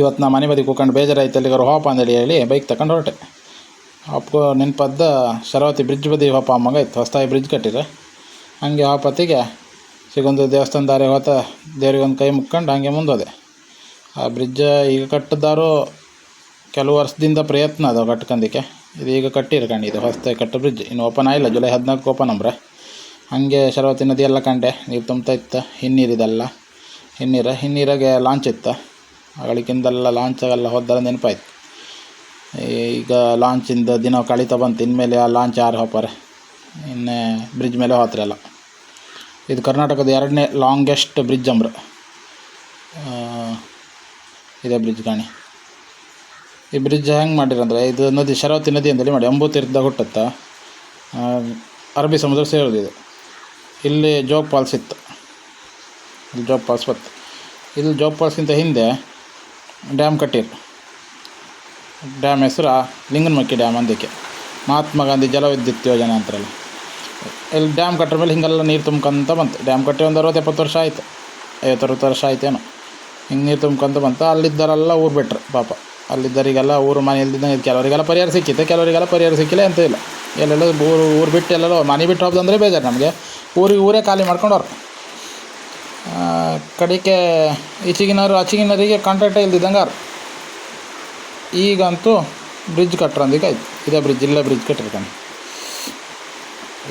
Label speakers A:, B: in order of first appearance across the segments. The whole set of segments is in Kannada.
A: ಇವತ್ತು ನಾ ಮನೆ ಬದಿ ಕೂಕೊಂಡು ಬೇಜಾರಾಯ್ತು ಎಲ್ಲಿಗಾರು ಹೋಪ ಅಂದೇಳಿ ಹೇಳಿ ಬೈಕ್ ತಗೊಂಡು ಹೊರಟೆ. ಅಪ್ಪು ನೆನಪದ್ದ ಶರಾವತಿ ಬ್ರಿಡ್ಜ್ ಬದಿ ಹೋಪ ಅಮ್ಮಂಗೆ ಇತ್ತು ಹೊಸ್ದಾಗಿ ಬ್ರಿಡ್ಜ್ ಕಟ್ಟಿದ್ರೆ ಹಂಗೆ ಹೋಪತ್ತಿಗೆ ಸಿಗೊಂದು ದೇವಸ್ಥಾನ ದಾರಿ ಹೋತ ದೇವ್ರಿಗೊಂದು ಕೈ ಮುಕ್ಕೊಂಡು ಹಂಗೆ ಮುಂದೋದೆ. ಆ ಬ್ರಿಡ್ಜ್ ಈಗ ಕಟ್ಟಿದ್ದಾರು ಕೆಲವು ವರ್ಷದಿಂದ ಪ್ರಯತ್ನ ಅದಾವೆ ಕಟ್ಕಂದಿಕ್ಕೆ. ಇದು ಈಗ ಕಟ್ಟಿರ ಕಂಡು ಇದು ಹೊಸ್ತಾಯಿ ಕಟ್ಟ ಬ್ರಿಡ್ಜ್ ಇನ್ನು ಓಪನ್ ಆಗಿಲ್ಲ, ಜುಲೈ ಹದಿನಾಲ್ಕು ಓಪನ್ ಅಂಬ್ರೆ. ಹಾಗೆ ಶರಾವತಿ ನದಿ ಎಲ್ಲ ಕಂಡೆ, ನೀರು ತುಂಬ್ತಾ ಇತ್ತು ಹಿನ್ನೀರಿದೆಲ್ಲ ಹಿನ್ನೀರ, ಹಿನ್ನೀರಾಗೆ ಲಾಂಚ್ ಇತ್ತು. ಅಗಳಿಕಿಂದೆಲ್ಲ ಲಾಂಚಾಗೆಲ್ಲ ಹೋದರ ನೆನಪಾಯ್ತು. ಈಗ ಲಾಂಚಿಂದ ದಿನ ಕಳೀತಾ ಬಂತು. ಇನ್ಮೇಲೆ ಆ ಲಾಂಚ್ ಯಾರು ಹೋಗ್ತಾರೆ? ಇನ್ನೇ ಬ್ರಿಡ್ಜ್ ಮೇಲೆ ಹೋತ್ರೆಲ್ಲ ಇದು ಕರ್ನಾಟಕದ ಎರಡನೇ ಲಾಂಗೆಸ್ಟ್ ಬ್ರಿಡ್ಜ್ ಅಂಬ್ರ. ಇದೇ ಬ್ರಿಡ್ಜ್ ಕಾಣಿ. ಈ ಬ್ರಿಡ್ಜ್ ಹೆಂಗೆ ಮಾಡಿರಂದ್ರೆ ಇದು ನದಿ, ಶರಾವತಿ ನದಿ ಅಂತೇಳಿ ಮಾಡಿ. ಅಂಬು ತೀರ್ಥದಾಗ ಹುಟ್ಟತ್ತ ಅರಬ್ಬಿ ಸಮುದ್ರ ಸೇರೋದು ಇದು. ಇಲ್ಲಿ ಜೋಗ್ ಫಾಲ್ಸ್ ಇತ್ತು. ಇಲ್ಲಿ ಜೋಗ್ ಫಾಲ್ಸ್ ಬತ್ತು ಇಲ್ಲಿ ಜೋಗ್ ಫಾಲ್ಸ್ಗಿಂತ ಹಿಂದೆ ಡ್ಯಾಮ್ ಕಟ್ಟಿರು. ಡ್ಯಾಮ್ ಹೆಸರು ಲಿಂಗನಮಕ್ಕಿ ಡ್ಯಾಮ್ ಅಂದಕ್ಕೆ ಮಹಾತ್ಮ ಗಾಂಧಿ ಜಲವಿದ್ಯುತ್ ಯೋಜನೆ ಅಂತಾರಲ್ಲ. ಇಲ್ಲಿ ಡ್ಯಾಮ್ ಕಟ್ಟರ ಮೇಲೆ ಹಿಂಗೆಲ್ಲ ನೀರು ತುಂಬ್ಕೊಂತ ಬಂತು. ಡ್ಯಾಮ್ ಕಟ್ಟಿ ಒಂದು ಅರವತ್ತು ಎಪ್ಪತ್ತು ವರ್ಷ ಆಯಿತು. ಐವತ್ತು ಅರವತ್ತು ವರ್ಷ ಆಯ್ತೇನೋ ಹಿಂಗೆ ನೀರು ತುಂಬ್ಕೊಂತ ಬಂತು. ಅಲ್ಲಿದ್ದರೆಲ್ಲ ಊರು ಬಿಟ್ರು ಪಾಪ. ಅಲ್ಲಿದ್ದರಿಗೆಲ್ಲ ಊರು ಮನೆ ಇಲ್ದಿದ್ದಂಗೆ ಕೆಲವರಿಗೆಲ್ಲ ಪರಿಹಾರ ಸಿಕ್ಕಿತ್ತು. ಕೆಲವರಿಗೆಲ್ಲ ಪರಿಹಾರ ಸಿಕ್ಕಿಲ್ಲ ಅಂತ ಇಲ್ಲ. ಎಲ್ಲೆಲ್ಲ ಊರು ಊರು ಬಿಟ್ಟು ಎಲ್ಲೆಲ್ಲೋ ಮನೆ ಬಿಟ್ಟು ಹೋಗ್ದಂದ್ರೆ ಬೇಜಾರು ನಮಗೆ. ಊರಿಗೆ ಊರೇ ಖಾಲಿ ಮಾಡ್ಕೊಂಡವ್ರು ಕಡೆಗೆ ಈಚೆಗಿನವರು ಆಚೆಗಿನವರಿಗೆ ಕಾಂಟ್ಯಾಕ್ಟೇ ಇಲ್ದಿದ್ದಂಗೆ ಅವ್ರು ಈಗಂತೂ ಬ್ರಿಡ್ಜ್ ಕಟ್ಟ್ರಂದೀಗ ಆಯ್ತು. ಇದೇ ಬ್ರಿಡ್ಜ್ ಇಲ್ಲೇ ಬ್ರಿಡ್ಜ್ ಕಟ್ಟಿರ್ತಾನೆ.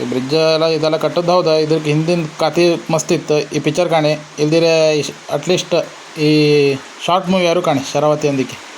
A: ಈ ಬ್ರಿಡ್ಜ್ ಎಲ್ಲ ಇದೆಲ್ಲ ಕಟ್ಟದ್ದು ಹೌದಾ? ಇದ್ರಿಗೆ ಹಿಂದಿನ ಕತೆ ಮಸ್ತ್ ಇತ್ತು. ಈ ಪಿಕ್ಚರ್ ಕಾಣಿ. ಇಲ್ದಿರೆ ಅಟ್ಲೀಸ್ಟ್ ಈ ಶಾರ್ಟ್ ಮೂವಿ ಯಾರು ಕಾಣಿ ಶರಾವತಿ ಅಂದಿಕ್ಕೆ